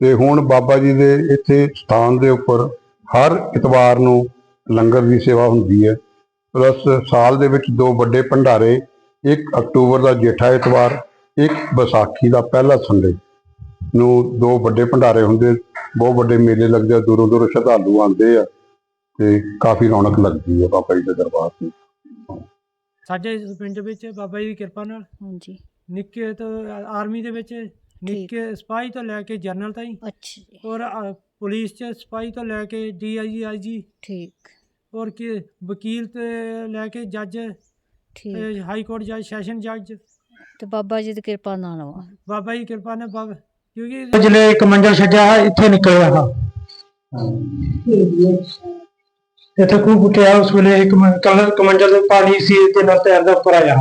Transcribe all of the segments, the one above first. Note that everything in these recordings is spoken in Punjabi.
ਤੇ ਹੁਣ ਬਾਬਾ ਜੀ ਦੇ ਇੱਥੇ ਸਥਾਨ ਦੇ ਉੱਪਰ ਹਰ ਇਤਵਾਰ ਨੂੰ ਲੰਗਰ ਦੀ ਸੇਵਾ ਹੁੰਦੀ ਹੈ। ਪਲੱਸ ਸਾਲ ਦੇ ਵਿੱਚ ਦੋ ਵੱਡੇ ਭੰਡਾਰੇ 1 ਅਕਤੂਬਰ ਦਾ ਜੇਠਾ ਐਤਵਾਰ ਇੱਕ ਵਿਸਾਖੀ ਦਾ ਪਹਿਲਾ ਸੰਡੇ ਨੂੰ ਦੋ ਵੱਡੇ ਭੰਡਾਰੇ ਹੁੰਦੇ ਬਹੁਤ ਵੱਡੇ ਮੇਲੇ ਲੱਗਦੇ ਆ ਦੂਰੋਂ ਦੂਰੋਂ ਸ਼ਰਧਾਲੂ ਆਉਂਦੇ ਆ ਤੇ ਕਾਫੀ ਰੌਣਕ ਲੱਗਦੀ ਹੈ ਬਾਬਾ ਜੀ ਦੇ ਦਰਬਾਰ ਤੇ। ਸਾਡੇ ਪਿੰਡ ਵਿੱਚ ਬਾਬਾ ਜੀ ਦੀ ਕਿਰਪਾ ਨਾਲ ਹਾਂਜੀ। ਨਿੱਕੇ ਤੋਂ ਆਰਮੀ ਦੇ ਵਿੱਚ ਨਿੱਕੇ ਸਿਪਾਹੀ ਤੋਂ ਲੈ ਕੇ ਜਨਰਲ ਤਾਈਂ। ਅੱਛਾ ਜੀ। ਔਰ ਅ, ਪੁਲਿਸ ਚ ਸਿਪਾਹੀ ਤੋਂ ਲੈ ਕੇ ਡੀਆਈਜੀ ਆਈਜੀ। ਠੀਕ। ਔਰ ਕਿ ਵਕੀਲ ਤੇ ਲੈ ਕੇ ਜੱਜ ਠੀਕ। ਹਾਈ ਕੋਰਟ ਜੱਜ ਸੈਸ਼ਨ ਜੱਜ। ਤੇ ਬਾਬਾ ਜੀ ਦੀ ਕਿਰਪਾ ਨਾਲ ਵਾ। ਬਾਬਾ ਜੀ ਕਿਰਪਾ ਨਾਲ ਬਾਬ ਕਿਉਂਕਿ ਜਿਹੜੇ ਇੱਕ ਮੰਜ਼ਲ ਛੱਡਿਆ ਇੱਥੇ ਨਿਕਲਿਆ ਹਾਂ। ਇੱਥੇ ਖੂਬ ਕੁੱਟਿਆ ਉਸ ਵੇਲੇ ਇੱਕ ਮ- ਕਲਰ ਪਾਣੀ ਸੀ ਤੇ ਨਾਲ ਤੈਰਦਾ ਉੱਪਰ ਆਇਆ।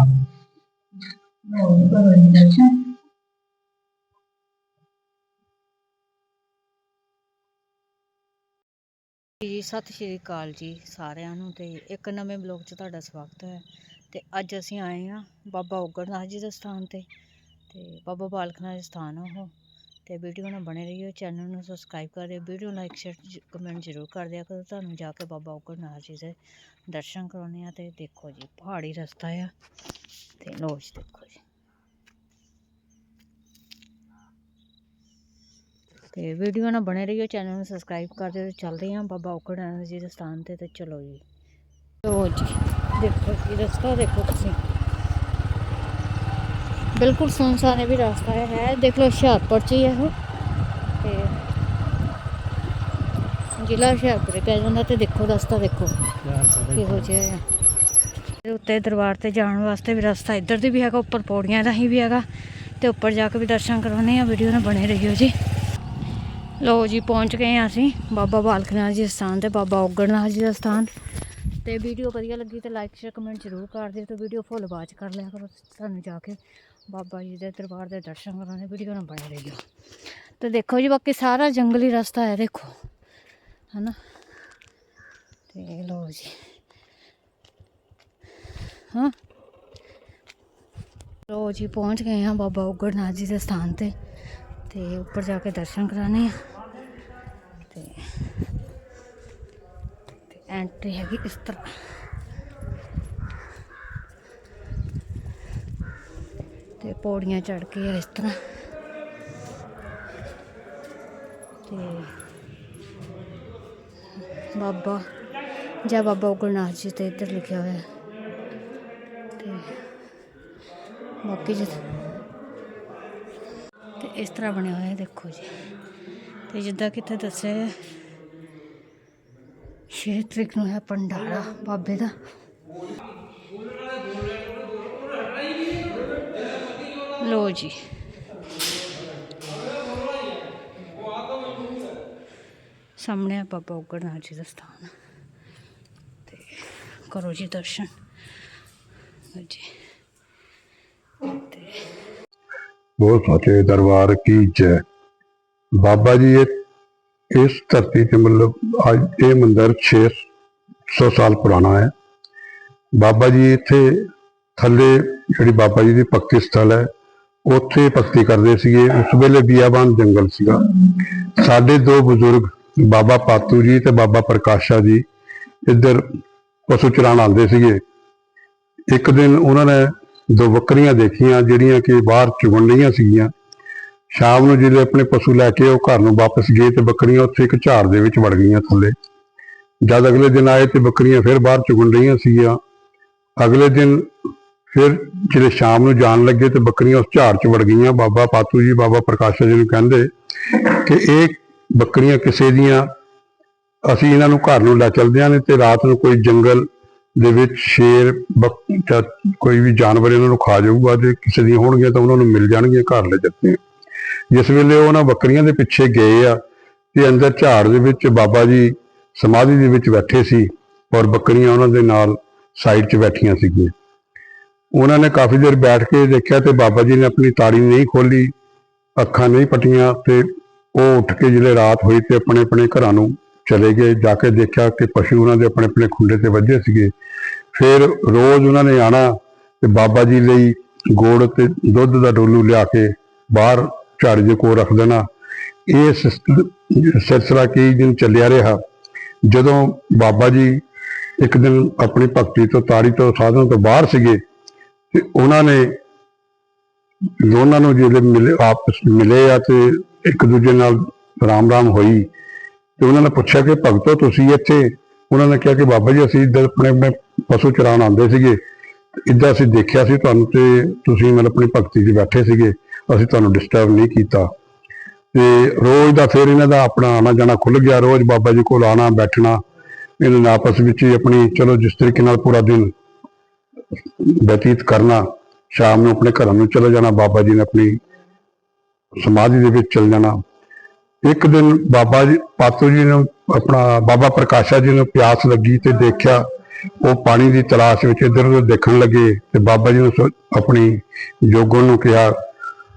ਜੀ, ਸਤਿ ਸ਼੍ਰੀ ਅਕਾਲ ਜੀ ਸਾਰਿਆਂ ਨੂੰ ਤੇ ਇੱਕ ਨਵੇਂ ਬਲੌਗ 'ਚ ਤੁਹਾਡਾ ਸਵਾਗਤ ਹੈ ਤੇ ਅੱਜ ਅਸੀਂ ਆਏ ਆ ਬਾਬਾ ਉਗਰਨਾਥ ਜੀ ਦੇ ਸਥਾਨ ਤੇ ਤੇ ਬਾਬਾ ਬਾਲਕਨਾਥ ਦੇ ਸਥਾਨ ਆ ਉਹ ਤੇ ਵੀਡੀਓ ਨਾਲ ਬਣੇ ਰਹੀਓ, ਚੈਨਲ ਨੂੰ ਸਬਸਕ੍ਰਾਈਬ ਕਰ ਦਿਓ, ਵੀਡੀਓ ਲਾਈਕ ਸ਼ੇਅਰ ਕਮੈਂਟ ਜ਼ਰੂਰ ਕਰ ਦਿਆ ਕਰੋ, ਤੁਹਾਨੂੰ ਜਾ ਕੇ ਬਾਬਾ ਉਗਰਨਾਥ ਜੀ ਦੇ ਦਰਸ਼ਨ ਕਰਾਉਣੇ ਆ ਤੇ ਦੇਖੋ ਜੀ ਪਹਾੜੀ ਰਸਤਾ ਆ ਤੇ ਲੋ ਦੇਖੋ ਜੀ। ਤੇ ਵੀਡੀਓ ਨਾਲ ਬਣੇ ਰਹੀਓ, ਚੈਨਲ ਨੂੰ ਸਬਸਕ੍ਰਾਈਬ ਕਰ ਦਿਓ ਚੱਲਦੇ ਹਾਂ ਬਾਬਾ ਉਗੜਨਾਥ ਜੀ ਦੇ ਸਥਾਨ ਤੇ ਤੇ ਚਲੋ ਜੀ। ਲੋ ਜੀ, ਦੇਖੋ ਜੀ, ਰਸਤਾ ਦੇਖੋ ਤੁਸੀਂ। ਬਿਲਕੁਲ ਸੁਨਸਾਨ ਇਹ ਵੀ ਰਸਤਾ ਹੈ ਦੇਖ ਲਓ ਹੁਸ਼ਿਆਰਪੁਰ ਚ ਹੀ ਹੈ ਉਹ। ਤੇ ਜ਼ਿਲ੍ਹਾ ਹੁਸ਼ਿਆਰਪੁਰ ਪੈ ਜਾਂਦਾ ਤੇ ਦੇਖੋ, ਰਸਤਾ ਦੇਖੋ ਕਿਹੋ ਜਿਹਾ ਹੈ ਤੇ ਉੱਤੇ ਦਰਬਾਰ ਤੇ ਜਾਣ ਵਾਸਤੇ ਵੀ ਰਸਤਾ ਇੱਧਰ ਦੀ ਵੀ ਹੈਗਾ, ਉੱਪਰ ਪੌੜੀਆਂ ਦਾ ਹੀ ਵੀ ਹੈਗਾ। ਤੇ ਉੱਪਰ ਜਾ ਕੇ ਵੀ ਦਰਸ਼ਨ ਕਰਾਉਣੇ ਆ ਵੀਡੀਓ ਨਾਲ ਬਣੇ ਰਹੀਓ ਜੀ। ਲੋ ਜੀ, ਪਹੁੰਚ ਗਏ ਹਾਂ ਅਸੀਂ। ਬਾਬਾ ਬਾਲਕਨਾਥ ਜੀ ਸਥਾਨ ਤੇ ਬਾਬਾ ਉਗੜਨਾਥ ਜੀ ਦਾ ਸਥਾਨ। ਤੇ ਵੀਡੀਓ ਵਧੀਆ ਲੱਗੀ ਤੇ ਲਾਈਕ ਸ਼ੇਅਰ ਕਮੈਂਟ ਜ਼ਰੂਰ ਕਰ ਦਿਓ ਤੇ ਵੀਡੀਓ ਫੁੱਲ ਬਾਅਦ 'ਚ ਕਰ ਲਿਆ ਕਰੋ। ਤੁਹਾਨੂੰ ਜਾ ਕੇ ਬਾਬਾ ਜੀ ਦੇ ਦਰਬਾਰ ਦੇ ਦਰਸ਼ਨ ਕਰਾਉਣੇ, ਵੀਡੀਓ ਨਾਲ ਬਣੇ ਰਹੀਓ। ਤੇ ਦੇਖੋ ਜੀ, ਬਾਕੀ ਸਾਰਾ ਜੰਗਲੀ ਰਸਤਾ ਹੈ, ਦੇਖੋ। ਹਨਾ? ਤੇ ਲੋ ਜੀ। ਹਾਂ? ਲੋ ਜੀ, ਪਹੁੰਚ ਗਏ ਹਾਂ ਬਾਬਾ ਉਗੜਨਾਥ ਜੀ ਦੇ ਸਥਾਨ ਤੇ। ਤੇ ਉੱਪਰ ਜਾ ਕੇ ਦਰਸ਼ਨ ਕਰਾਣੇ ਆ। ਤੇ ਐਂਟਰੀ ਹੈਗੀ ਇਸ ਤਰ੍ਹਾਂ। ਤੇ ਪੌੜੀਆਂ ਚੜ ਕੇ ਆ ਇਸ ਤਰ੍ਹਾਂ। ਤੇ ਬਾਬਾ, ਜੈ ਬਾਬਾ ਉਗੜਨਾਥ ਜੀ ਤੇ ਇੱਧਰ ਲਿਖਿਆ ਹੋਇਆ। ਤੇ ਬਾਕੀ ਜਿੱਥੇ ਇਸ ਤਰ੍ਹਾਂ ਬਣਿਆ ਹੋਇਆ, ਦੇਖੋ ਜੀ। ਤੇ ਜਿੱਦਾਂ ਕਿ ਇੱਥੇ ਦੱਸਿਆ ਹੈ 6 ਤਰੀਕ ਨੂੰ ਹੈ ਭੰਡਾਰਾ ਬਾਬੇ ਦਾ। ਲੋ ਜੀ। ਸਾਹਮਣੇ ਹੈ ਬਾਬਾ ਉਗੜਨਾਥ ਜੀ ਦਾ ਸਥਾਨ। ਤੇ ਕਰੋ ਜੀ ਦਰਸ਼ਨ। ਜੀ। ਬਹੁਤ ਸੱਚੇ, ਦਰਬਾਰ ਕੀ ਜੈ। ਬਾਬਾ ਜੀ, ਇਹ, ਇਸ ਧਰਤੀ ਤੇ ਮਤਲਬ ਅੱਜ ਇਹ ਮੰਦਿਰ 600 ਸਾਲ ਪੁਰਾਣਾ ਹੈ। ਬਾਬਾ ਜੀ ਇੱਥੇ ਥੱਲੇ ਜਿਹੜੀ ਬਾਬਾ ਜੀ ਦੀ ਭਗਤੀ ਸਥਲ ਹੈ, ਉੱਥੇ ਭਗਤੀ ਕਰਦੇ ਸੀਗੇ। ਉਸ ਵੇਲੇ ਬਿਆਬਾਨ ਜੰਗਲ ਸੀਗਾ। ਸਾਡੇ ਦੋ ਬਜ਼ੁਰਗ, ਬਾਬਾ ਪਾਤੂ ਜੀ ਤੇ ਬਾਬਾ ਪ੍ਰਕਾਸ਼ਾ ਜੀ, ਇੱਧਰ ਪਸ਼ੂ ਚਰਾਉਣ ਆਉਂਦੇ ਸੀਗੇ। ਇੱਕ ਦਿਨ ਉਹਨਾਂ ਨੇ ਦੋ ਬੱਕਰੀਆਂ ਦੇਖੀਆਂ, ਜਿਹੜੀਆਂ ਕਿ ਬਾਹਰ ਚੁਗਣ ਰਹੀਆਂ ਸੀਗੀਆਂ। ਸ਼ਾਮ ਨੂੰ ਜਿਹੜੇ ਆਪਣੇ ਪਸ਼ੂ ਲੈ ਕੇ ਉਹ ਘਰ ਨੂੰ ਵਾਪਸ ਗਏ ਤੇ ਬੱਕਰੀਆਂ ਉੱਥੇ ਇੱਕ ਝਾੜ ਦੇ ਵਿੱਚ ਵੜ ਗਈਆਂ ਥੱਲੇ। ਜਦ ਅਗਲੇ ਦਿਨ ਆਏ ਤੇ ਬੱਕਰੀਆਂ ਫਿਰ ਬਾਹਰ ਚੁਗਣ ਰਹੀਆਂ ਸੀਗੀਆਂ। ਅਗਲੇ ਦਿਨ ਫਿਰ ਜਿਹੜੇ ਸ਼ਾਮ ਨੂੰ ਜਾਣ ਲੱਗੇ ਤੇ ਬੱਕਰੀਆਂ ਉਸ ਝਾੜ 'ਚ ਵੜ ਗਈਆਂ। ਬਾਬਾ ਪਾਤੂ ਜੀ, ਬਾਬਾ ਪ੍ਰਕਾਸ਼ਾ ਜੀ ਨੂੰ ਕਹਿੰਦੇ ਕਿ ਇਹ ਬੱਕਰੀਆਂ ਕਿਸੇ ਦੀਆਂ ਅਸੀਂ ਇਹਨਾਂ ਨੂੰ ਘਰ ਨੂੰ ਲੈ ਚਲਦਿਆਂ ਨੇ ਤੇ ਰਾਤ ਨੂੰ ਕੋਈ ਜੰਗਲ ਦੇ ਵਿੱਚ ਸ਼ੇਰ, ਬੱਕ- ਜਾਂ ਕੋਈ ਵੀ ਜਾਨਵਰ ਇਹਨਾਂ ਨੂੰ ਖਾ ਜਾਊਗਾ ਜੇ ਕਿਸੇ ਦੀਆਂ ਹੋਣਗੀਆਂ ਤਾਂ ਉਹਨਾਂ ਨੂੰ ਮਿਲ ਜਾਣਗੀਆਂ ਘਰ ਲੈ ਜਾਂਦੇ ਜਿਸ ਵੇਲੇ ਉਹਨਾਂ ਬੱਕਰੀਆਂ ਦੇ ਪਿੱਛੇ ਗਏ ਆ ਤੇ ਅੰਦਰ ਝਾੜ ਦੇ ਵਿੱਚ ਬਾਬਾ ਜੀ ਸਮਾਧੀ ਦੇ ਵਿੱਚ ਬੈਠੇ ਸੀ ਔਰ ਬੱਕਰੀਆਂ ਉਹਨਾਂ ਦੇ ਨਾਲ ਸਾਈਡ 'ਚ ਬੈਠੀਆਂ ਸੀਗੀਆਂ। ਉਹਨਾਂ ਨੇ ਕਾਫੀ ਦੇਰ ਬੈਠ ਕੇ ਦੇਖਿਆ ਤੇ ਬਾਬਾ ਜੀ ਨੇ ਆਪਣੀ ਤਾੜੀ ਨਹੀਂ ਖੋਲੀ ਅੱਖਾਂ ਨਹੀਂ ਪਟੀਆਂ ਤੇ ਉਹ ਉੱਠ ਕੇ ਜਿਹੜੇ ਰਾਤ ਹੋਈ ਤੇ ਆਪਣੇ ਆਪਣੇ ਘਰਾਂ ਨੂੰ ਚਲੇ ਗਏ, ਜਾ ਕੇ ਦੇਖਿਆ ਕਿ ਪਸ਼ੂ ਉਹਨਾਂ ਦੇ ਆਪਣੇ ਆਪਣੇ ਖੁੰਡੇ ਤੇ ਵੱਜੇ ਸੀਗੇ। ਫਿਰ ਰੋਜ਼ ਉਹਨਾਂ ਨੇ ਆਣਾ ਤੇ ਬਾਬਾ ਜੀ ਲਈ ਗੁੜ ਤੇ ਦੁੱਧ ਦਾ ਡੋਲੂ ਲਿਆ ਕੇ ਬਾਹਰ ਝਾੜੀ ਦੇ ਕੋਲ ਰੱਖ ਦੇਣਾ। ਇਹ ਸਿਸ- ਸਿਲਸਿਲਾ ਕਈ ਦਿਨ ਚੱਲਿਆ ਰਿਹਾ। ਜਦੋਂ ਬਾਬਾ ਜੀ ਇੱਕ ਦਿਨ ਆਪਣੀ ਭਗਤੀ ਤੋਂ, ਤਾੜੀ ਤੋਂ, ਸਾਧਨ ਤੋਂ ਬਾਹਰ ਸੀਗੇ ਤੇ ਉਹਨਾਂ ਨੇ ਦੋਨਾਂ ਨੂੰ ਜਿਹੜੇ ਮਿਲੇ ਆਪਸ ਮਿਲੇ ਆ ਤੇ ਇੱਕ ਦੂਜੇ ਨਾਲ ਰਾਮ ਰਾਮ ਹੋਈ। ਤੇ ਉਹਨਾਂ ਨੇ ਪੁੱਛਿਆ ਕਿ ਭਗਤੋ, ਤੁਸੀਂ ਇੱਥੇ, ਉਹਨਾਂ ਨੇ ਕਿਹਾ ਕਿ ਬਾਬਾ ਜੀ, ਅਸੀਂ ਇੱਧਰ ਆਪਣੇ ਆਪਣੇ ਪਸ਼ੂ ਚਰਾਉਣ ਆਉਂਦੇ ਸੀਗੇ। ਇੱਦਾਂ ਅਸੀਂ ਦੇਖਿਆ ਸੀ ਤੁਹਾਨੂੰ ਤੇ ਤੁਸੀਂ ਮਤਲਬ ਆਪਣੀ ਭਗਤੀ 'ਚ ਬੈਠੇ ਸੀਗੇ। ਅਸੀਂ ਤੁਹਾਨੂੰ ਡਿਸਟਰਬ ਨਹੀਂ ਕੀਤਾ। ਤੇ ਰੋਜ਼ ਦਾ ਫਿਰ ਇਹਨਾਂ ਦਾ ਆਪਣਾ ਆਣਾ ਜਾਣਾ ਖੁੱਲ ਗਿਆ। ਰੋਜ਼ ਬਾਬਾ ਜੀ ਕੋਲ ਆਣਾ, ਬੈਠਣਾ। ਇਹਨਾਂ ਨੇ ਆਪਸ ਵਿੱਚ ਹੀ ਆਪਣੀ, ਚਲੋ ਜਿਸ ਤਰੀਕੇ ਨਾਲ ਪੂਰਾ ਦਿਨ ਬਤੀਤ ਕਰਨਾ, ਸ਼ਾਮ ਨੂੰ ਆਪਣੇ ਘਰਾਂ ਨੂੰ ਚਲੇ ਜਾਣਾ, ਬਾਬਾ ਜੀ ਨੇ ਆਪਣੀ ਸਮਾਧੀ ਦੇ ਵਿੱਚ ਚਲ ਜਾਣਾ। ਇੱਕ ਦਿਨ ਬਾਬਾ ਜੀ, ਪਾਤੋ ਜੀ ਨੂੰ ਆਪਣਾ ਬਾਬਾ ਪ੍ਰਕਾਸ਼ਾ ਜੀ ਨੂੰ ਪਿਆਸ ਲੱਗੀ ਤੇ ਦੇਖਿਆ, ਉਹ ਪਾਣੀ ਦੀ ਤਲਾਸ਼ ਵਿੱਚ ਇੱਧਰ ਉੱਧਰ ਦੇਖਣ ਲੱਗੇ ਤੇ ਬਾਬਾ ਜੀ ਨੂੰ ਸੋ- ਆਪਣੀ ਜੋਗਣ ਨੂੰ ਕਿਹਾ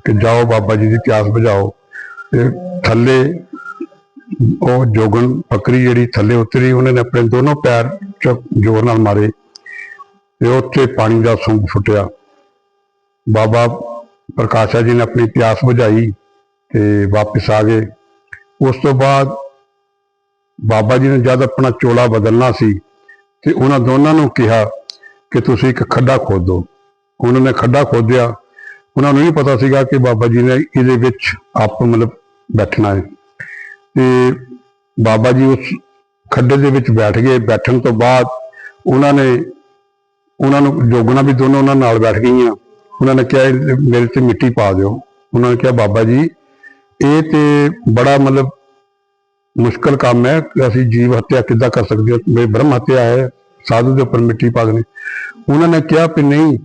ਕਿ ਜਾਓ ਬਾਬਾ ਜੀ ਦੀ ਪਿਆਸ ਬੁਝਾਓ। ਤੇ ਥੱਲੇ ਉਹ ਜੋਗਣ ਬੱਕਰੀ ਜਿਹੜੀ ਥੱਲੇ ਉਤਰੀ, ਉਹਨੇ ਨੇ ਆਪਣੇ ਦੋਨੋਂ ਪੈਰ ਚ ਜ਼ੋਰ ਨਾਲ ਮਾਰੇ ਤੇ ਉੱਥੇ ਪਾਣੀ ਦਾ ਸੁੰਗ ਫੁੱਟਿਆ। ਬਾਬਾ ਪ੍ਰਕਾਸ਼ਾ ਜੀ ਨੇ ਆਪਣੀ ਪਿਆਸ ਬੁਝਾਈ ਤੇ ਵਾਪਸ ਆ ਗਏ। ਉਸ ਤੋਂ ਬਾਅਦ ਬਾਬਾ ਜੀ ਨੇ ਜਦ ਆਪਣਾ ਚੋਲਾ ਬਦਲਣਾ ਸੀ ਤੇ ਉਹਨਾਂ ਦੋਨਾਂ ਨੂੰ ਕਿਹਾ ਕਿ ਤੁਸੀਂ ਇੱਕ ਖੱਡਾ ਖੋਦੋ। ਉਹਨਾਂ ਨੇ ਖੱਡਾ ਖੋਦਿਆ। ਉਹਨਾਂ ਨੂੰ ਨਹੀਂ ਪਤਾ ਸੀਗਾ ਕਿ ਬਾਬਾ ਜੀ ਨੇ ਇਹਦੇ ਵਿੱਚ ਆਪ ਮਤਲਬ ਬੈਠਣਾ ਹੈ। ਤੇ ਬਾਬਾ ਜੀ ਉਸ ਖੱਡੇ ਦੇ ਵਿੱਚ ਬੈਠ ਗਏ। ਬੈਠਣ ਤੋਂ ਬਾਅਦ ਉਹਨਾਂ ਨੇ, ਉਹਨਾਂ ਨੂੰ ਜੋਗਣਾ ਵੀ ਦੋਨੋਂ ਉਹਨਾਂ ਨਾਲ ਬੈਠ ਗਈਆਂ। ਉਹਨਾਂ ਨੇ ਕਿਹਾ, ਮੇਰੇ ਤੇ ਮਿੱਟੀ ਪਾ ਦਿਓ। ਉਹਨਾਂ ਨੇ ਕਿਹਾ, ਬਾਬਾ ਜੀ ਇਹ ਤੇ ਬੜਾ ਮਤਲਬ ਮੁਸ਼ਕਲ ਕੰਮ ਹੈ ਕਿ ਅਸੀਂ ਜੀਵ ਹੱਤਿਆ ਕਿੱਦਾਂ ਕਰ ਸਕਦੇ ਹਾਂ? ਮੇਰੀ ਬ੍ਰਹਮ ਹੱਤਿਆ ਹੈ, ਸਾਧੂ ਦੇ ਉੱਪਰ ਮਿੱਟੀ ਪਾ ਦੇਣੀ। ਉਹਨਾਂ ਨੇ ਕਿਹਾ ਕਿ ਨਹੀਂ,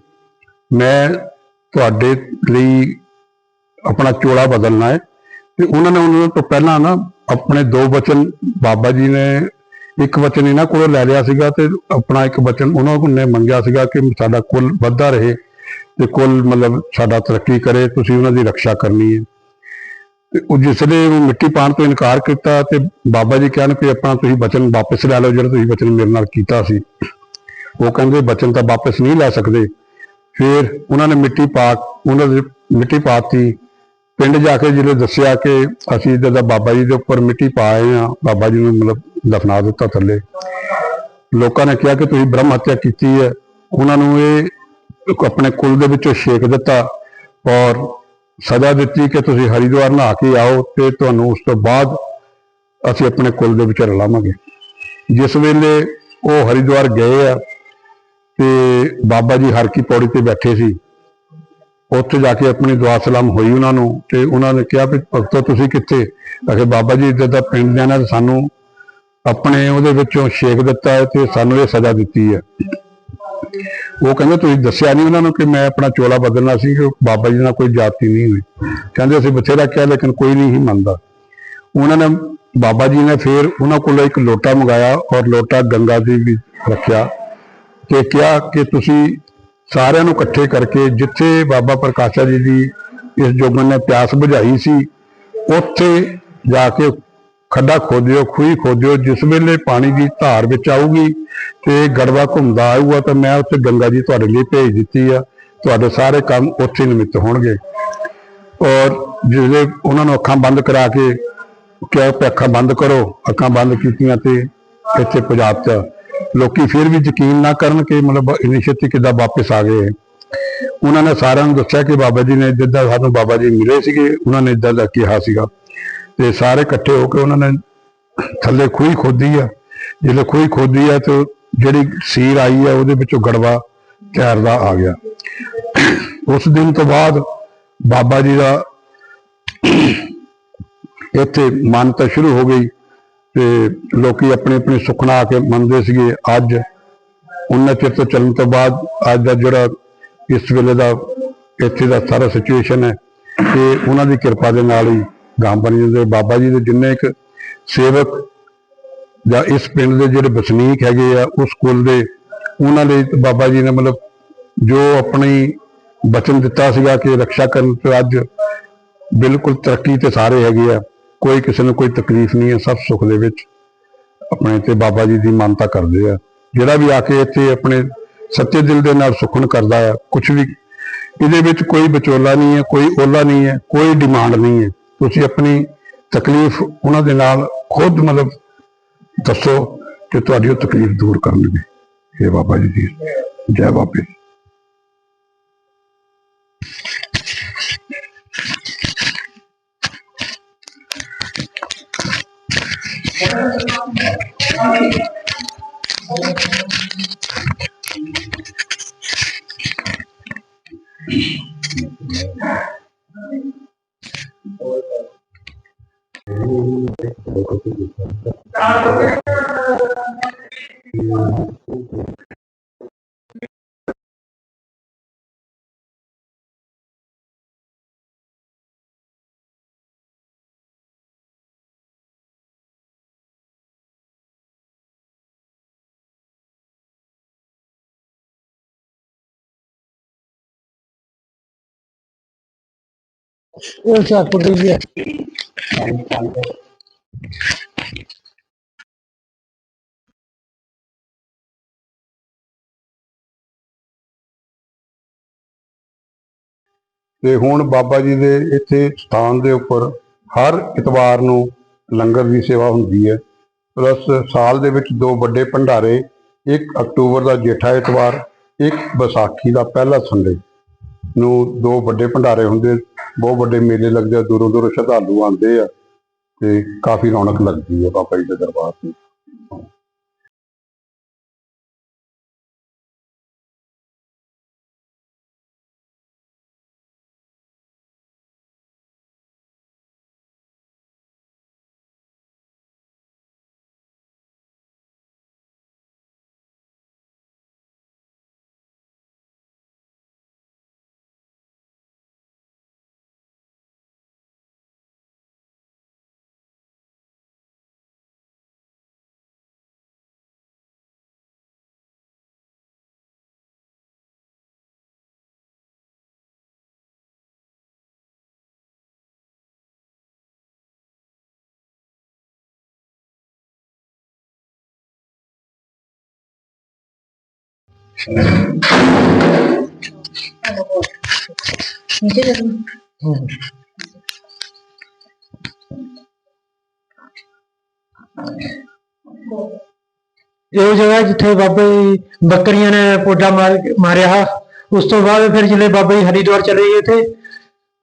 ਮੈਂ ਤੁਹਾਡੇ ਲਈ ਆਪਣਾ ਚੋਲਾ ਬਦਲਣਾ ਹੈ। ਤੇ ਉਹਨਾਂ ਨੇ ਉਹਨਾਂ ਤੋਂ ਪਹਿਲਾਂ ਨਾ ਆਪਣੇ ਦੋ ਵਚਨ ਬਾਬਾ ਜੀ ਨੇ ਇੱਕ ਵਚਨ ਇਹਨਾਂ ਕੋਲੋਂ ਲੈ ਲਿਆ ਸੀਗਾ ਤੇ ਆਪਣਾ ਇੱਕ ਵਚਨ ਉਹਨਾਂ ਕੋਲ ਨੇ ਮੰਗਿਆ ਸੀਗਾ ਕਿ ਸਾਡਾ ਕੁੱਲ ਵੱਧਦਾ ਰਹੇ ਤੇ ਕੁੱਲ ਮਤਲਬ ਸਾਡਾ ਤਰੱਕੀ ਕਰੇ, ਤੁਸੀਂ ਉਹਨਾਂ ਦੀ ਰੱਖਿਆ ਕਰਨੀ ਹੈ। ਤੇ ਉਹ ਜਿਸਲੇ ਉਹ ਮਿੱਟੀ ਪਾਣ ਤੋਂ ਇਨਕਾਰ ਕੀਤਾ ਤੇ ਬਾਬਾ ਜੀ ਕਹਿਣ ਕਿ ਆਪਣਾ ਤੁਸੀਂ ਬਚਨ ਵਾਪਸ ਲੈ ਲਓ, ਜਿਹੜਾ ਤੁਸੀਂ ਬਚਨ ਮੇਰੇ ਨਾਲ ਕੀਤਾ ਸੀ। ਉਹ ਕਹਿੰਦੇ ਬਚਨ ਤਾਂ ਵਾਪਸ ਨਹੀਂ ਲੈ ਸਕਦੇ। ਫਿਰ ਉਹਨਾਂ ਨੇ ਮਿੱਟੀ ਪਾ, ਉਹਨਾਂ ਦੇ ਮਿੱਟੀ ਪਾਤੀ। ਪਿੰਡ ਜਾ ਕੇ ਜਿਹੜੇ ਦੱਸਿਆ ਕਿ ਅਸੀਂ ਇੱਧਰ ਬਾਬਾ ਜੀ ਦੇ ਉੱਪਰ ਮਿੱਟੀ ਪਾਏ ਆ ਬਾਬਾ ਜੀ ਨੂੰ ਮਤਲਬ ਦਫਨਾ ਦਿੱਤਾ ਥੱਲੇ। ਲੋਕਾਂ ਨੇ ਕਿਹਾ ਕਿ ਤੁਸੀਂ ਬ੍ਰਹਮ ਹੱਤਿਆ ਕੀਤੀ ਹੈ। ਉਹਨਾਂ ਨੂੰ ਇਹ ਆਪਣੇ ਕੁਲ ਦੇ ਵਿੱਚੋਂ ਛੇਕ ਦਿੱਤਾ ਔਰ ਸਜ਼ਾ ਦਿੱਤੀ ਕਿ ਤੁਸੀਂ ਹਰਿਦੁਆਰ ਨਹਾ ਕੇ ਆਓ ਤੇ ਤੁਹਾਨੂੰ ਉਸ ਤੋਂ ਬਾਅਦ ਅਸੀਂ ਆਪਣੇ ਕੁਲ ਦੇ ਵਿੱਚ ਰਲਾਵਾਂਗੇ ਜਿਸ ਵੇਲੇ ਉਹ ਹਰਿਦੁਆਰ ਗਏ ਆ ਤੇ ਬਾਬਾ ਜੀ ਹਰ ਕੀ ਪੌੜੀ ਤੇ ਬੈਠੇ ਸੀ, ਉੱਥੇ ਜਾ ਕੇ ਆਪਣੀ ਦੁਆ ਸਲਾਮ ਹੋਈ ਉਹਨਾਂ ਨੂੰ ਤੇ ਉਹਨਾਂ ਨੇ ਕਿਹਾ ਵੀ ਭਗਤੋ ਤੁਸੀਂ ਕਿੱਥੇ? ਅਖੇ ਬਾਬਾ ਜੀ ਇੱਦਾਂ ਦਾ ਪਿੰਡ ਦੇ ਨੇ ਸਾਨੂੰ ਆਪਣੇ ਉਹਦੇ ਵਿੱਚੋਂ ਛੇਕ ਦਿੱਤਾ ਹੈ ਤੇ ਸਾਨੂੰ ਇਹ ਸਜ਼ਾ ਦਿੱਤੀ ਹੈ। ਉਹ ਕਹਿੰਦੇ ਤੁਸੀਂ ਦੱਸਿਆ ਨਹੀਂ ਉਹਨਾਂ ਨੂੰ ਕਿ ਮੈਂ ਆਪਣਾ ਚੋਲਾ ਬਦਲਣਾ ਸੀ ਕਿ ਬਾਬਾ ਜੀ ਨਾਲ ਕੋਈ ਜਾਤੀ ਨਹੀਂ ਹੋਈ। ਕਹਿੰਦੇ ਅਸੀਂ ਬਥੇਰਾ ਕਿਹਾ ਲੇਕਿਨ ਕੋਈ ਨਹੀਂ ਹੀ ਮੰਨਦਾ। ਉਹਨਾਂ ਨੇ ਬਾਬਾ ਜੀ ਨੇ ਫਿਰ ਉਹਨਾਂ ਕੋਲੋਂ ਇੱਕ ਲੋਟਾ ਮੰਗਾਇਆ ਔਰ ਲੋਟਾ ਗੰਗਾ ਜੀ ਵੀ ਰੱਖਿਆ ਤੇ ਕਿਹਾ ਕਿ ਤੁਸੀਂ ਸਾਰਿਆਂ ਨੂੰ ਇਕੱਠੇ ਕਰਕੇ ਜਿੱਥੇ ਬਾਬਾ ਪ੍ਰਕਾਸ਼ਾ ਜੀ ਦੀ ਇਸ ਜੋਗਨ ਨੇ ਪਿਆਸ ਬੁਝਾਈ ਸੀ, ਉੱਥੇ ਜਾ ਕੇ ਖੱਡਾ ਖੋਦਿਓ, ਖੂਹੀ ਖੋਦਿਓ, ਜਿਸ ਵੇਲੇ ਪਾਣੀ ਦੀ ਧਾਰ ਵਿੱਚ ਆਊਗੀ ਤੇ ਗੜਵਾ ਘੁੰਮਦਾ ਆਊਗਾ ਤਾਂ ਮੈਂ ਉੱਥੇ ਗੰਗਾ ਜੀ ਤੁਹਾਡੇ ਲਈ ਭੇਜ ਦਿੱਤੀ ਆ। ਤੁਹਾਡੇ ਸਾਰੇ ਕੰਮ ਉੱਥੇ ਨਿਮਿਤ ਹੋਣਗੇ। ਔਰ ਜਿਹੜੇ ਉਹਨਾਂ ਨੂੰ ਅੱਖਾਂ ਬੰਦ ਕਰਾ ਕੇ ਕਿਹਾ ਕਿ ਅੱਖਾਂ ਬੰਦ ਕਰੋ, ਅੱਖਾਂ ਬੰਦ ਕੀਤੀਆਂ ਤੇ ਇੱਥੇ ਪੰਜਾਬ 'ਚ ਲੋਕੀ ਫਿਰ ਵੀ ਯਕੀਨ ਨਾ ਕਰਨ ਕਿ ਮਤਲਬ ਇੰਨੀ ਛੇਤੀ ਕਿੱਦਾਂ ਵਾਪਸ ਆ ਗਏ। ਉਹਨਾਂ ਨੇ ਸਾਰਿਆਂ ਨੂੰ ਦੱਸਿਆ ਕਿ ਬਾਬਾ ਜੀ ਨੇ ਜਿੱਦਾਂ ਸਾਨੂੰ ਬਾਬਾ ਜੀ ਮਿਲੇ ਸੀਗੇ, ਉਹਨਾਂ ਨੇ ਇਦਾਂ ਦਾ ਕਿਹਾ ਸੀਗਾ। ਤੇ ਸਾਰੇ ਇਕੱਠੇ ਹੋ ਕੇ ਉਹਨਾਂ ਨੇ ਥੱਲੇ ਖੂਹੀ ਖੋਦੀ ਆ। ਜਦੋਂ ਖੂਹੀ ਖੋਦੀ ਆ ਤੇ ਜਿਹੜੀ ਸੀਰ ਆਈ ਆ, ਉਹਦੇ ਵਿੱਚੋਂ ਗੜਵਾ ਤੈਰਦਾ ਆ ਗਿਆ। ਉਸ ਦਿਨ ਤੋਂ ਬਾਅਦ ਬਾਬਾ ਜੀ ਦਾ ਇੱਥੇ ਮਾਨਤਾ ਸ਼ੁਰੂ ਹੋ ਗਈ ਤੇ ਲੋਕੀ ਆਪਣੀ ਆਪਣੀ ਸੁਖਣਾ ਆ ਕੇ ਮੰਨਦੇ ਸੀਗੇ। ਅੱਜ ਉਹਨਾਂ ਚਿਰ ਤੋਂ ਚੱਲਣ ਤੋਂ ਬਾਅਦ ਅੱਜ ਦਾ ਜਿਹੜਾ ਇਸ ਵੇਲੇ ਦਾ ਇੱਥੇ ਦਾ ਸਾਰਾ ਸਿਚੁਏਸ਼ਨ ਹੈ ਤੇ ਉਹਨਾਂ ਦੀ ਕਿਰਪਾ ਦੇ ਨਾਲ ਹੀ ਗਾਂ ਬਣ ਜਾਂਦੇ ਬਾਬਾ ਜੀ ਦੇ ਜਿੰਨੇ ਇੱਕ ਸੇਵਕ ਜਾਂ ਇਸ ਪਿੰਡ ਦੇ ਜਿਹੜੇ ਵਸਨੀਕ ਹੈਗੇ ਆ, ਉਸ ਕੁਲ ਦੇ, ਉਹਨਾਂ ਲਈ ਬਾਬਾ ਜੀ ਨੇ ਮਤਲਬ ਜੋ ਆਪਣੀ ਬਚਨ ਦਿੱਤਾ ਸੀਗਾ ਕਿ ਰੱਖਿਆ ਕਰਨ ਤੇ ਅੱਜ ਬਿਲਕੁਲ ਤਰੱਕੀ ਤੇ ਸਾਰੇ ਹੈਗੇ ਆ। ਕੋਈ ਕਿਸੇ ਨੂੰ ਕੋਈ ਤਕਲੀਫ ਨਹੀਂ ਹੈ, ਸਭ ਸੁੱਖ ਦੇ ਵਿੱਚ ਆਪਣੇ ਤੇ ਬਾਬਾ ਜੀ ਦੀ ਮਾਨਤਾ ਕਰਦੇ ਆ। ਜਿਹੜਾ ਵੀ ਆ ਕੇ ਇੱਥੇ ਆਪਣੇ ਸੱਚੇ ਦਿਲ ਦੇ ਨਾਲ ਸੁਖਣ ਕਰਦਾ ਆ ਕੁਝ ਵੀ, ਇਹਦੇ ਵਿੱਚ ਕੋਈ ਵਿਚੋਲਾ ਨਹੀਂ ਹੈ, ਕੋਈ ਓਲਾ ਨਹੀਂ ਹੈ, ਕੋਈ ਡਿਮਾਂਡ ਨਹੀਂ ਹੈ। ਤੁਸੀਂ ਆਪਣੀ ਤਕਲੀਫ ਉਹਨਾਂ ਦੇ ਨਾਲ ਖੁਦ ਮਤਲਬ ਦੱਸੋ ਕਿ ਤੁਹਾਡੀ ਉਹ ਤਕਲੀਫ ਦੂਰ ਕਰਨਗੇ। ਇਹ ਬਾਬਾ ਜੀ ਦੀ ਜੈ ਬਾਬੇ। Thank you. ਇਹ ਹੁਸ਼ਿਆਰਪੁਰ ਦੀ ਵੀ ਹੈ ਤੇ ਹੁਣ ਬਾਬਾ ਜੀ ਦੇ ਇੱਥੇ ਸਥਾਨ ਦੇ ਉੱਪਰ ਹਰ ਇਤਵਾਰ ਨੂੰ ਲੰਗਰ ਦੀ ਸੇਵਾ ਹੁੰਦੀ ਹੈ। ਪਲੱਸ ਸਾਲ ਦੇ ਵਿੱਚ ਦੋ ਵੱਡੇ ਭੰਡਾਰੇ 1 ਅਕਤੂਬਰ ਦਾ ਜੇਠਾ ਇਤਵਾਰ, ਇੱਕ ਵਿਸਾਖੀ ਦਾ ਪਹਿਲਾ ਸੰਡੇ ਨੂੰ ਦੋ ਵੱਡੇ ਭੰਡਾਰੇ ਹੁੰਦੇ ਬਹੁਤ ਵੱਡੇ ਮੇਲੇ ਲੱਗਦੇ ਆ, ਦੂਰੋਂ ਦੂਰੋਂ ਸ਼ਰਧਾਲੂ ਆਉਂਦੇ ਆ ਤੇ ਕਾਫੀ ਰੌਣਕ ਲੱਗਦੀ ਹੈ ਬਾਬਾ ਜੀ ਦੇ ਦਰਬਾਰ ਤੇ। ਇਹ ਜਗ੍ਹਾ ਜਿੱਥੇ ਬਾਬਾ ਜੀ ਬੱਕਰੀਆਂ ਨੇ ਪੋਡਾ ਮਾਰ ਮਾਰਿਆ। ਉਸ ਤੋਂ ਬਾਅਦ ਫਿਰ ਜਿਲੇ ਬਾਬਾ ਜੀ ਹਰਿਦੁਆਰ ਚਲੇ ਗਏ ਤੇ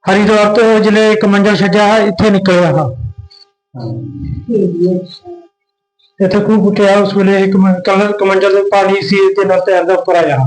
ਹਰਿਦੁਆਰ ਤੋਂ ਜਿਲੇ ਇੱਕ ਮੰਜ਼ਲ ਛੱਡਿਆ, ਇੱਥੇ ਨਿਕਲਿਆ। ਹਾਂ ਇੱਥੇ ਖੂਹ ਪੁੱਟਿਆ ਉਸ ਵੇਲੇ ਇੱਕ ਮੰਜ਼ਲ ਦੇ ਪਾਣੀ ਸੀ ਤੇ ਨਾਲ ਤੈਰਦਾ ਉੱਪਰ ਆਇਆ।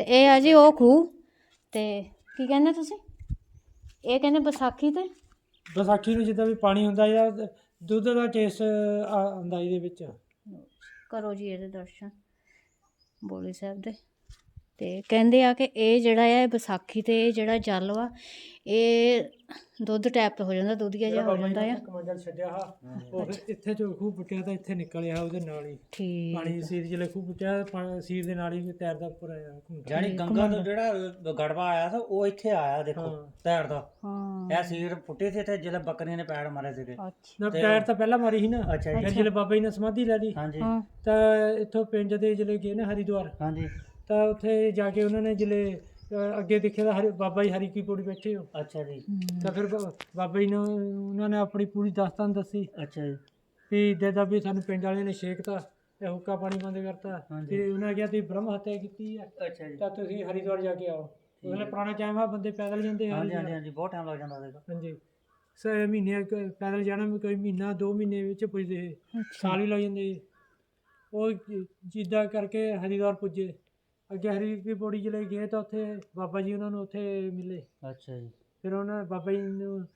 ਤੇ ਇਹ ਆ ਜੀ ਉਹ ਖੂਹ। ਤੇ ਕੀ ਕਹਿੰਦੇ ਤੁਸੀਂ? ਇਹ ਕਹਿੰਦੇ ਵਿਸਾਖੀ ਤੇ? ਵਿਸਾਖੀ ਨੂੰ ਜਿੱਦਾਂ ਵੀ ਪਾਣੀ ਹੁੰਦਾ ਜਾਂ ਦੁੱਧ ਦਾ ਟੇਸਟ ਆਉਂਦਾ ਇਹਦੇ ਵਿੱਚ। ਕਰੋ ਜੀ ਇਹਦੇ ਦਰਸ਼ਨ। ਬੋਲੇ ਸਾਹਿਬ ਦੇ। ਤੇ ਕਹਿੰਦੇ ਆ ਕਿ ਇਹ ਜਿਹੜਾ ਆ ਇਹ ਵਿਸਾਖੀ ਤੇ ਇਹ ਜਿਹੜਾ ਜਲ ਵਾ ਇਹ ਦੁੱਧ ਟੈਪ ਹੋ ਜਾਂਦਾ ਦੁੱਧੀਆ ਜਿਹਾ ਹੋ ਜਾਂਦਾ ਆ। ਕਮੰਡਲ ਛੱਡਿਆ ਹਾ ਉਹ ਫਿਰ ਇੱਥੇ ਜੋ ਖੂਹ ਪੁੱਟਿਆ ਤਾਂ ਇੱਥੇ ਨਿਕਲਿਆ ਉਹਦੇ ਨਾਲ ਹੀ। ਠੀਕ। ਪਾਣੀ ਸੀਰ ਜਿਹੜੇ ਖੂਹ ਪੁੱਟਿਆ ਪਾ- ਸੀਰ ਦੇ ਨਾਲ ਹੀ ਤੈਰਦਾ ਉੱਪਰ ਆਇਆ। ਜਾਨੀ ਗੰਗਾ ਤੋਂ ਜਿਹੜਾ ਗੜਵਾ ਆਇਆ ਸੀ ਉਹ ਇੱਥੇ ਆਇਆ ਦੇਖੋ ਹਾਂ। ਤੈਰ ਦਾ। ਹਾਂ। ਇਹ ਸੀਰ ਪੁੱਟੇ ਸੀ ਤੇ ਜਿਹੜੇ ਬੱਕਰੀਆਂ ਨੇ ਪੈੜ ਮਾਰੇ ਸੀਗੇ। ਅੱਛਾ। ਨਾ ਤੇ- ਪੈਰ ਤਾਂ ਪਹਿਲਾਂ ਮਾਰੀ ਸੀ ਨਾ। ਅੱਛਾ ਜਿਹੜੇ ਬਾਬਾ ਜੀ ਨੇ ਸਮਾਧੀ ਲੈ ਲਈ। ਹਾਂਜੀ। ਤਾਂ ਇੱਥੋਂ ਪਿੰਡ ਦੇ ਜਿਹੜੇ ਗਏ ਨਾ ਹਰੀਦੁਆਰ। ਹਾਂਜੀ। ਤਾਂ ਉੱਥੇ ਜਾ ਕੇ ਉਹਨਾਂ ਨੇ ਜਿਹੜੇ ਅ, ਅੱਗੇ ਦੇਖਿਆ ਤਾਂ ਹਰੀ- ਬਾਬਾ ਜੀ ਹਰੀ ਕੀ ਪੌੜੀ ਬੈਠੇ ਹੋ। ਅੱਛਾ ਜੀ। ਤਾਂ ਫਿਰ ਬ- ਬਾਬਾ ਜੀ ਨੇ ਉਹਨਾਂ ਨੇ ਆਪਣੀ ਪੂਰੀ ਦਾਸਤਾਨ ਦੱਸੀ। ਅੱਛਾ ਜੀ। ਵੀ ਇਦਾਂ ਵੀ ਸਾਨੂੰ ਪਿੰਡ ਵਾਲਿਆਂ ਨੇ ਛੇਕਤਾ ਤੇ ਹੁੱਕਾ ਪਾਣੀ ਬੰਦ ਕਰਤਾ। ਹਾਂਜੀ। ਤੇ ਉਹਨਾਂ ਕਿਹਾ ਤੁਸੀਂ ਬ੍ਰਹਮ ਹੱਤਿਆ ਕੀਤੀ ਹੈ ਅੱਛਾ ਜੀ। ਤਾਂ ਤੁਸੀਂ ਹਰੀਦੁਆਰ ਜਾ ਕੇ ਆਓ। ਉਹਨੇ ਪੁਰਾਣਾ ਟਾਈਮ ਆ ਬੰਦੇ ਪੈਦਲ ਜਾਂਦੇ ਹਾਂਜੀ ਹਰੀਦੁਆਰ। ਹਾਂਜੀ ਹਾਂਜੀ ਬਹੁਤ ਟਾਈਮ ਲੱਗ ਜਾਂਦਾ ਸੀਗਾ ਹਾਂਜੀ। ਸੇ ਮਹੀਨੇ ਕੁ ਪੈਦਲ ਜਾਣਾ ਵੀ ਕੋਈ ਮਹੀਨਾ ਦੋ ਮਹੀਨੇ ਵਿੱਚ ਪੁੱਜਦੇ ਸੀ। ਸਾਲ ਵੀ ਲੱਗ ਜਾਂਦੇ ਸੀ। ਉਹ ਜਿੱਦਾਂ ਕਰਕੇ ਹਰੀਦੁਆਰ ਪੁੱਜੇ। ਅੱਗੇ ਹਰੀ ਕੀ ਪੌੜੀ ਚਲੇ ਗਏ ਤਾਂ ਉੱਥੇ ਬਾਬਾ ਜੀ ਉਹਨਾਂ ਨੂੰ ਉੱਥੇ ਮਿਲੇ। ਅੱਛਾ ਜੀ। ਫਿਰ ਉਹਨਾਂ ਬਾਬਾ ਜੀ ਨੂੰ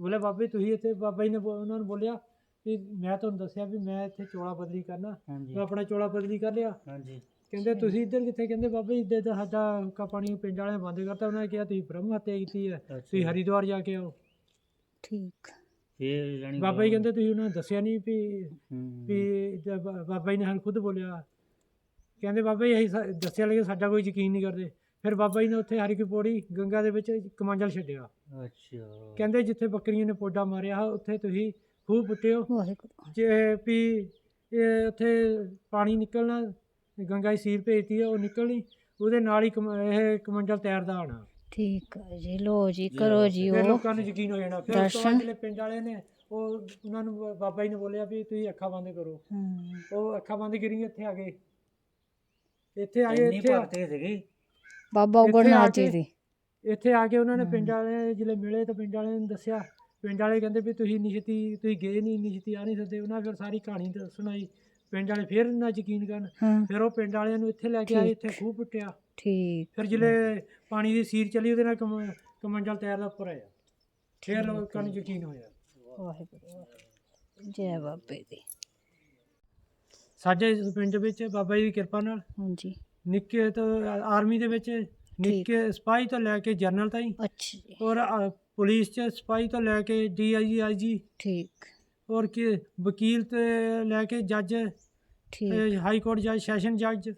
ਬੋਲੇ ਬਾਬੇ ਤੁਸੀਂ ਇੱਥੇ ਬਾਬਾ ਜੀ ਨੇ ਬੋ- ਉਹਨਾਂ ਨੂੰ ਬੋਲਿਆ ਕਿ ਮੈਂ ਤੁਹਾਨੂੰ ਦੱਸਿਆ ਵੀ ਮੈਂ ਇੱਥੇ ਚੋਲਾ ਬਦਲੀ ਕਰਨਾ। ਹਾਂਜੀ। ਮੈਂ ਆਪਣਾ ਚੋਲਾ ਬਦਲੀ ਕਰ ਲਿਆ। ਹਾਂਜੀ। ਕਹਿੰਦੇ ਤੁਸੀਂ ਇੱਧਰ ਕਿੱਥੇ? ਕਹਿੰਦੇ ਬਾਬਾ ਜੀ ਇੱਧਰ ਤਾਂ ਸਾਡਾ ਹੁੱਕਾ ਪਾਣੀ ਪਿੰਡ ਵਾਲਿਆਂ ਨੇ ਬੰਦ ਕਰਤਾ। ਉਹਨਾਂ ਨੇ ਕਿਹਾ ਤੁਸੀਂ ਬ੍ਰਹਮ ਹੱਤਿਆ ਕੀਤੀ ਹੈ। ਅੱਛਾ। ਤੁਸੀਂ ਹਰੀਦੁਆਰ ਜਾ ਕੇ ਆਓ। ਠੀਕ। ਫੇਰ ਜਾਨੀ ਬਾਬਾ ਜੀ ਕਹਿੰਦੇ ਤੁਸੀਂ ਉਹਨਾਂ ਨੂੰ ਦੱਸਿਆ ਨਹੀਂ ਵੀ। ਵੀ ਜਦ ਬਾ- ਬਾਬਾ ਜੀ ਨੇ ਸਾਨੂੰ ਖੁਦ ਬੋਲਿਆ ਕਹਿੰਦੇ ਬਾਬਾ ਜੀ ਅਸੀਂ ਦੱਸਿਆ ਲੇਕਿਨ ਸਾਡਾ ਕੋਈ ਯਕੀਨ ਨਹੀਂ ਕਰਦੇ। ਫਿਰ ਬਾਬਾ ਜੀ ਨੇ ਉੱਥੇ ਹਰੀ ਕੀ ਪੌੜੀ ਗੰਗਾ ਦੇ ਵਿੱਚ ਕਮਾਂਜਲ ਛੱਡਿਆ। ਅੱਛਾ। ਕਹਿੰਦੇ ਜਿੱਥੇ ਬੱਕਰੀਆਂ ਨੇ ਪੋਡਾ ਮਾਰਿਆ ਉੱਥੇ ਤੁਸੀਂ ਖੂਹ ਪੁੱਟਿਓ। ਜੇ ਵੀ ਇਹ ਉੱਥੇ ਪਾਣੀ ਨਿਕਲਣਾ ਗੰਗਾ ਦੀ ਸੀਰ ਭੇਜਤੀ ਆ ਉਹ ਨਿਕਲਣੀ ਉਹਦੇ ਨਾਲ ਹੀ ਇਹ ਕਮੰਡਲ ਤੈਰਦਾ ਆਣਾ ਠੀਕ ਹੈ ਜੀ ਲੋ ਜੀ ਕਰੋ ਜੀ ਉਹ ਲੋਕਾਂ ਨੂੰ ਯਕੀਨ ਹੋ ਜਾਣਾ। ਫਿਰ ਤੋਂ। ਜਿਹੜੇ ਪਿੰਡ ਵਾਲੇ ਨੇ ਉਹ ਉਹਨਾਂ ਨੂੰ ਬਾਬਾ ਜੀ ਨੇ ਬੋਲਿਆ ਵੀ ਤੁਸੀਂ ਅੱਖਾਂ ਬੰਦ ਕਰੋ। ਉਹ ਅੱਖਾਂ ਬੰਦ ਕਰੀਆਂ ਇੱਥੇ ਆ ਗਏ ਇੱਥੇ ਆ ਇੰਨੀ ਇੱਥੇ ਆ- ਭਗਤੀ ਸੀਗੀ। ਬਾਬਾ ਇੱਥੇ ਉਗੜਨਾਥ ਆ ਜੀ ਕੇ- ਦੀ ਇੱਥੇ ਆ ਕੇ ਉਹਨਾਂ ਨੇ। ਪਿੰਡ ਵਾਲੇ ਜਿਹੜੇ ਮਿਲੇ ਤਾਂ ਪਿੰਡ ਵਾਲਿਆਂ ਨੇ ਦੱਸਿਆ। ਪਿੰਡ ਵਾਲੇ ਕਹਿੰਦੇ ਵੀ ਤੁਸੀਂ ਨਿਸ਼ਤੀ ਤੁਸੀਂ ਗਏ ਨਹੀਂ ਨਿਸ਼ਤੀ ਆ ਨਹੀਂ ਸਕਦੇ। ਉਹਨਾਂ ਫਿਰ ਸਾਰੀ ਕਹਾਣੀ ਦੱਸ- ਸੁਣਾਈ। ਪਿੰਡ ਵਾਲੇ ਫਿਰ ਨਾ ਯਕੀਨ ਕਰਨ। ਹਾਂ। ਫਿਰ ਉਹ ਪਿੰਡ ਵਾਲਿਆਂ ਨੂੰ ਇੱਥੇ ਲੈ ਕੇ ਆਏ ਠੀਕ। ਇੱਥੇ ਖੂਹ ਪੁੱਟਿਆ। ਠੀਕ। ਫਿਰ ਜਿਹੜੇ ਪਾਣੀ ਦੀ ਸੀਰ ਚੱਲੀ ਉਹਦੇ ਨਾਲ ਕਮ- ਕਮੰਡਲ ਤੈਰਦਾ ਉੱਪਰ ਆਇਆ। ਫਿਰ ਲੋਕਾਂ ਨੂੰ ਯਕੀਨ ਹੋਇਆ। ਵਾਹਿਗੁਰੂ ਵਾਹਿਗੁਰੂ। ਜੈ ਬਾਬੇ ਦੀ। ਸਾਡੇ ਇਸ ਪਿੰਡ ਵਿੱਚ ਬਾਬਾ ਜੀ ਦੀ ਕਿਰਪਾ ਨਾਲ। ਹਾਂਜੀ। ਨਿੱਕੇ ਤੋਂ ਆਰਮੀ ਦੇ ਵਿੱਚ ਨਿੱਕੇ ਸਿਪਾਹੀ ਤੋਂ ਲੈ ਕੇ ਜਨਰਲ ਤਾਈਂ। ਅੱਛਾ ਜੀ। ਔਰ ਅ, ਪੁਲਿਸ ਚ ਸਿਪਾਹੀ ਤੋਂ ਲੈ ਕੇ ਡੀਆਈਜੀ ਆਈਜੀ ਠੀਕ। ਔਰ ਕਿ ਵਕੀਲ ਤੇ ਲੈ ਕੇ ਜੱਜ ਠੀਕ। ਅ, ਹਾਈ ਕੋਰਟ ਜੱਜ ਸੈਸ਼ਨ ਜੱਜ।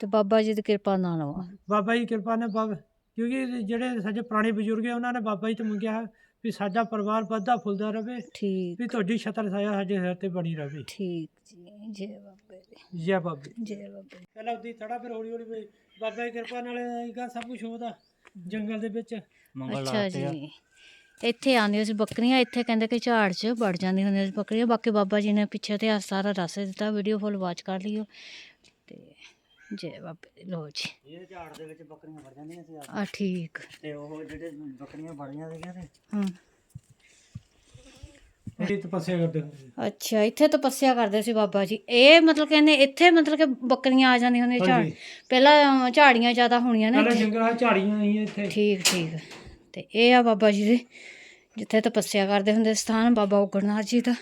ਤੇ ਬਾਬਾ ਜੀ ਦੀ ਕਿਰਪਾ ਨਾਲ ਵਾ। ਬਾਬਾ ਜੀ ਦੀ ਕਿਰਪਾ ਨਾਲ ਬਾਬ ਕਿਉਂਕਿ ਜਿਹੜੇ ਸਾਡੇ ਪੁਰਾਣੇ ਬਜ਼ੁਰਗ ਹੈ ਉਹਨਾਂ ਨੇ ਬਾਬਾ ਜੀ ਤੋਂ ਮੰਗਿਆ ਹੈ ਵੀ ਸਾਡਾ ਪਰਿਵਾਰ ਵੱਧਦਾ ਫੁੱਲਦਾ ਰਵੇ ਠੀਕ। ਵੀ ਤੁਹਾਡੀ ਛਤਰ ਛਾਇਆ ਸਾਡੇ ਸਿਰ ਤੇ ਬਣੀ ਰਵੇ। ਠੀਕ ਜੀ ਜੈ ਬਾਬੇ ਦੀ। ਜੈ ਬਾਬੇ ਜੈ ਬਾਬੇ ਦੀ। ਪਹਿਲਾਂ ਉਹਦੀ ਥੜਾ ਫਿਰ ਹੌਲੀ ਹੌਲੀ ਵੀ ਬਾਬਾ ਦੀ ਕਿਰਪਾ ਨਾਲ ਇਹਗਾ ਸਭ ਕੁਝ ਹੋਦਾ ਜੰਗਲ ਦੇ ਵਿੱਚ। ਮੰਗਲ ਅੱਛਾ ਲਾਤੇ ਆ। ਜੀ। ਇੱਥੇ ਆਉਂਦੀਆਂ ਸੀ ਬੱਕਰੀਆਂ ਇੱਥੇ ਕਹਿੰਦੇ ਕਿ ਝਾੜ 'ਚ ਵੜ ਜਾਂਦੀਆਂ ਹੁੰਦੀਆਂ ਸੀ ਬੱਕਰੀਆਂ। ਬਾਕੀ ਬਾਬਾ ਜੀ ਨੇ ਪਿੱਛੇ ਤੇ ਸਾਰਾ ਦੱਸ ਦਿੱਤਾ ਵੀਡੀਓ ਫੁੱਲ ਵਾਚ ਕਰ ਲਿਓ ਤੇ ਜੈ ਬਾਬੇ ਦੀ। ਲੋ ਜੀ। ਇਹ ਝਾੜ ਦੇ ਵਿੱਚ ਬੱਕਰੀਆਂ ਵੜ ਜਾਂਦੀਆਂ ਸੀ ਆ। ਠੀਕ। ਤੇ ਉਹ ਜਿਹੜੇ ਬੱਕਰੀਆਂ ਵੜੀਆਂ ਸੀਗੀਆਂ ਤੇ ਹਾਂ। ਇਹ ਤਪੱਸਿਆ ਕਰਦੇ ਹੁੰਦੇ ਸੀ। ਅੱਛਾ ਇੱਥੇ ਤਪੱਸਿਆ ਕਰਦੇ ਸੀ ਬਾਬਾ ਜੀ। ਇਹ ਮਤਲਬ ਕਹਿੰਦੇ ਇੱਥੇ ਮਤਲਬ ਕਿ ਬੱਕਰੀਆਂ ਆ ਜਾਂਦੀਆਂ ਹੁੰਦੀਆਂ ਝਾੜ ਹਾਂਜੀ। ਪਹਿਲਾਂ ਝਾੜੀਆਂ ਜ਼ਿਆਦਾ ਹੋਣੀਆਂ ਨੇ ਪਹਿਲਾਂ ਇੱਥੇ। ਜੰਗਲਾਂ 'ਚ ਝਾੜੀਆਂ ਸੀ ਇੱਥੇ। ਠੀਕ ਠੀਕ। ਤੇ ਇਹ ਆ ਬਾਬਾ ਜੀ ਦੇ ਜਿੱਥੇ ਤਪੱਸਿਆ ਕਰਦੇ ਹੁੰਦੇ ਸਥਾਨ ਬਾਬਾ ਉਗਰਨਾਥ ਜੀ ਦਾ।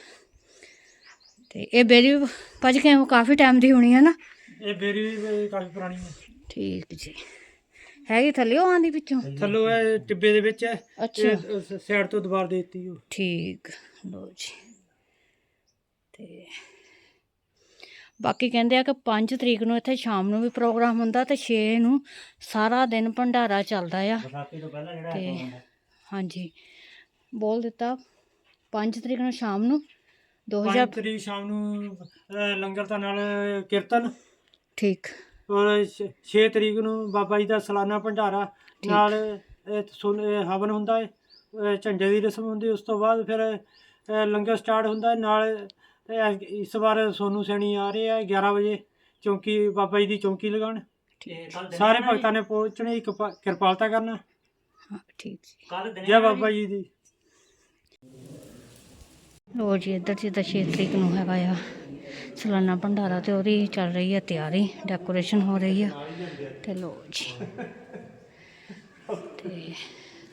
ਤੇ ਇਹ ਬੇਰੀ ਭੱਜ ਕੇ ਕਾਫੀ ਟਾਈਮ ਦੀ ਹੋਣੀ ਹੈ ਨਾ? ਇਹ ਬੇਰੀ ਵੀ ਕਾਫੀ ਪੁਰਾਣੀ ਹੈ। ਠੀਕ ਜੀ। ਹੈਗੀ ਥੱਲੇ ਉਹ ਆਂਦੀ ਵਿੱਚੋਂ ਥੱਲੋਂ ਇਹ ਟਿੱਬੇ ਦੇ ਵਿੱਚ ਹੈ ਅੱਛਾ। ਸਾਈਡ ਤੋਂ ਦੀਵਾਰ ਦੇ ਦਿੱਤੀ ਉਹ। ਠੀਕ ਲੋ ਜੀ। ਤੇ ਬਾਕੀ ਕਹਿੰਦੇ ਆ ਕਿ 5 ਤਰੀਕ ਨੂੰ ਇੱਥੇ ਸ਼ਾਮ ਨੂੰ ਵੀ ਪ੍ਰੋਗਰਾਮ ਹੁੰਦਾ ਤੇ 6 ਨੂੰ ਸਾਰਾ ਦਿਨ ਭੰਡਾਰਾ ਚੱਲਦਾ ਆ। ਤੋਂ ਪਹਿਲਾਂ ਜਿਹੜਾ ਤੇ ਹਾਂਜੀ ਬੋਲ ਦਿੱਤਾ 5 ਤਰੀਕ ਨੂੰ ਸ਼ਾਮ ਨੂੰ 5 2000 ਤਰੀਕ ਸ਼ਾਮ ਨੂੰ ਅਹ, ਲੰਗਰ ਦਾ ਨਾਲ ਕੀਰਤਨ। ਠੀਕ। ਔਰ 6 ਤਰੀਕ ਨੂੰ ਬਾਬਾ ਜੀ ਦਾ ਸਾਲਾਨਾ ਭੰਡਾਰਾ ਨਾਲ ਇਹ ਸੁਨ- ਇਹ ਹਵਨ ਹੁੰਦਾ ਹੈ ਝੰਡੇ ਦੀ ਰਸਮ ਹੁੰਦੀ ਉਸ ਤੋਂ ਬਾਅਦ ਫਿਰ ਲੰਗਰ ਸਟਾਰਟ ਹੁੰਦਾ ਹੈ ਨਾਲ ਇਹ ਇਸ ਵਾਰ ਸੋਨੂ ਸੈਣੀ ਆ ਰਹੇ ਆ 11 ਵਜੇ ਚੌਂਕੀ ਬਾਬਾ ਜੀ ਦੀ ਚੌਂਕੀ ਲਗਾਉਣ। ਤੇ ਸਾਰੇ ਭਗਤਾਂ ਨੇ ਪਹੁੰਚਣੇ ਕਿਰਪਾ- ਕਿਰਪਾਲਤਾ ਕਰਨਾ। ਹਾਂ ਠੀਕ ਜੀ। ਕੱਲ ਦਿਨੇ ਜੈ ਬਾਬਾ ਜੀ ਦੀ। ਲੋ ਜੀ ਇੱਧਰ ਜਿੱਦਾਂ 6 ਤਰੀਕ ਨੂੰ ਹੈਗਾ ਆ। ਸਲਾਨਾ ਭੰਡਾਰਾ ਤੇ ਉਹਦੀ ਚੱਲ ਰਹੀ ਹੈ ਤਿਆਰੀ ਡੈਕੋਰੇਸ਼ਨ ਹੋ ਰਹੀ ਆ ਤੇ ਲੋ ਜੀ। ਤੇ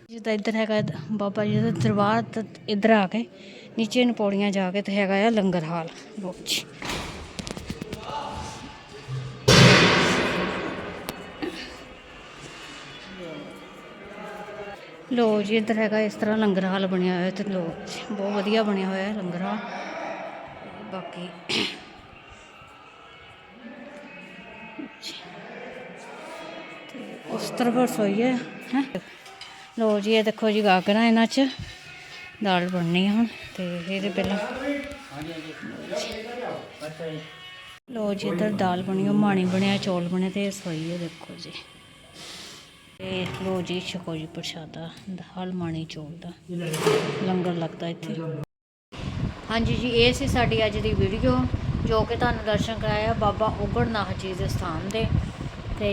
ਜਿੱਦਾਂ ਇੱਧਰ ਹੈਗਾ ਬਾਬਾ ਜੀ ਦਾ ਦਰਬਾਰ ਇੱਧਰ ਆ ਕੇ ਨੀਚੇ ਨੂੰ ਪੌੜੀਆਂ ਜਾ ਕੇ ਤੇ ਹੈਗਾ ਆ ਲੰਗਰ ਹਾਲ। ਲੋ ਜੀ। ਲੋ ਜੀ ਇੱਧਰ ਹੈਗਾ ਇਸ ਤਰ੍ਹਾਂ ਲੰਗਰ ਹਾਲ ਬਣਿਆ ਹੋਇਆ ਤੇ ਲੋ ਜੀ, ਬਹੁਤ ਵਧੀਆ ਬਣਿਆ ਹੋਇਆ ਹੈ ਲੰਗਰ ਹਾਲ। ਬਾਕੀ ਉਸ ਤਰ੍ਹਾਂ ਰਸੋਈ ਹੈ ਲੋ ਜੀ, ਇਹ ਦੇਖੋ ਜੀ ਗਾਗਰਾਂ ਇਹਨਾਂ 'ਚ। ਦਾਲ ਬਣਨੀ ਹੈ ਹੁਣ, ਤੇ ਇਹਦੇ ਪਹਿਲਾਂ। ਅੱਛਾ ਜੀ ਲੋ ਜੀ ਇੱਧਰ ਦਾਲ ਬਣੀ, ਉਹ ਮਾਣੀ ਬਣਿਆ, ਚੌਲ ਬਣੇ ਤੇ ਇਹ ਰਸੋਈ ਹੈ, ਦੇਖੋ ਜੀ। ਤੇ ਲੋ ਜੀ ਛਕੋ ਜੀ ਪ੍ਰਸ਼ਾਦਾ ਦਾਲ ਮਾਣੀ ਚੌਲ ਦਾ। ਲੰਗਰ ਲੱਗਦਾ ਇੱਥੇ। ਹਾਂਜੀ ਜੀ, ਇਹ ਸੀ ਸਾਡੀ ਅੱਜ ਦੀ ਵੀਡੀਓ ਜੋ ਕਿ ਤੁਹਾਨੂੰ ਦਰਸ਼ਨ ਕਰਾਇਆ ਬਾਬਾ ਉਗੜਨਾਥ ਜੀ ਦੇ ਸਥਾਨ ਦੇ ਤੇ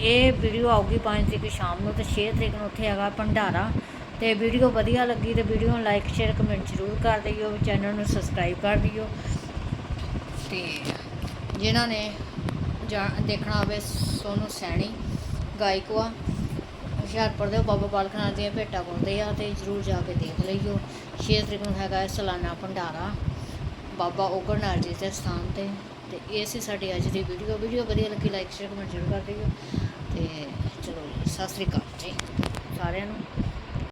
ਇਹ ਵੀਡੀਓ ਆਊਗੀ 5 ਤਰੀਕ ਸ਼ਾਮ ਨੂੰ ਤੇ 6 ਤਰੀਕ ਨੂੰ ਉੱਥੇ ਹੈਗਾ ਭੰਡਾਰਾ। ਤੇ ਵੀਡੀਓ ਵਧੀਆ ਲੱਗੀ ਤੇ ਵੀਡੀਓ ਨੂੰ ਲਾਈਕ ਸ਼ੇਅਰ ਕਮੈਂਟ ਜ਼ਰੂਰ ਕਰ ਦਿਓ ਚੈਨਲ ਨੂੰ ਸਬਸਕ੍ਰਾਈਬ ਕਰ ਦਿਓ। ਤੇ ਜਿਨ੍ਹਾਂ ਨੇ ਜਾ ਦੇਖਣਾ ਹੋਵੇ ਸੋਨੂ ਸੈਣੀ ਗਾਇਕ ਵਾ ਹੁਸ਼ਿਆਰਪੁਰ ਦੇ ਬਾਬਾ ਬਾਲਕ ਨਾਥ ਦੀਆਂ ਭੇਟਾਂ ਗਾਉਂਦੇ ਆ ਤੇ ਜਰੂਰ ਜਾ ਕੇ ਦੇਖ ਲਈਓ। 6 ਤਰੀਕ ਨੂੰ ਹੈਗਾ ਹੈ ਸਾਲਾਨਾ ਭੰਡਾਰਾ। ਬਾਬਾ ਓਗਰਨਾਥ ਜੀ ਦੇ ਸਥਾਨ ਤੇ। ਤੇ ਇਹ ਸੀ ਸਾਡੀ ਅੱਜ ਦੀ ਵੀਡੀਓ। ਵੀਡੀਓ ਵਧੀਆ ਲੱਗੀ ਲਾਈਕ ਸ਼ੇਅਰ ਕਮੈਂਟ ਜ਼ਰੂਰ ਕਰ ਦਿਓ। ਤੇ ਚਲੋ ਜੀ, ਸਤਿ ਸ੍ਰੀ ਅਕਾਲ ਜੀ ਸਾਰਿਆਂ ਨੂੰ।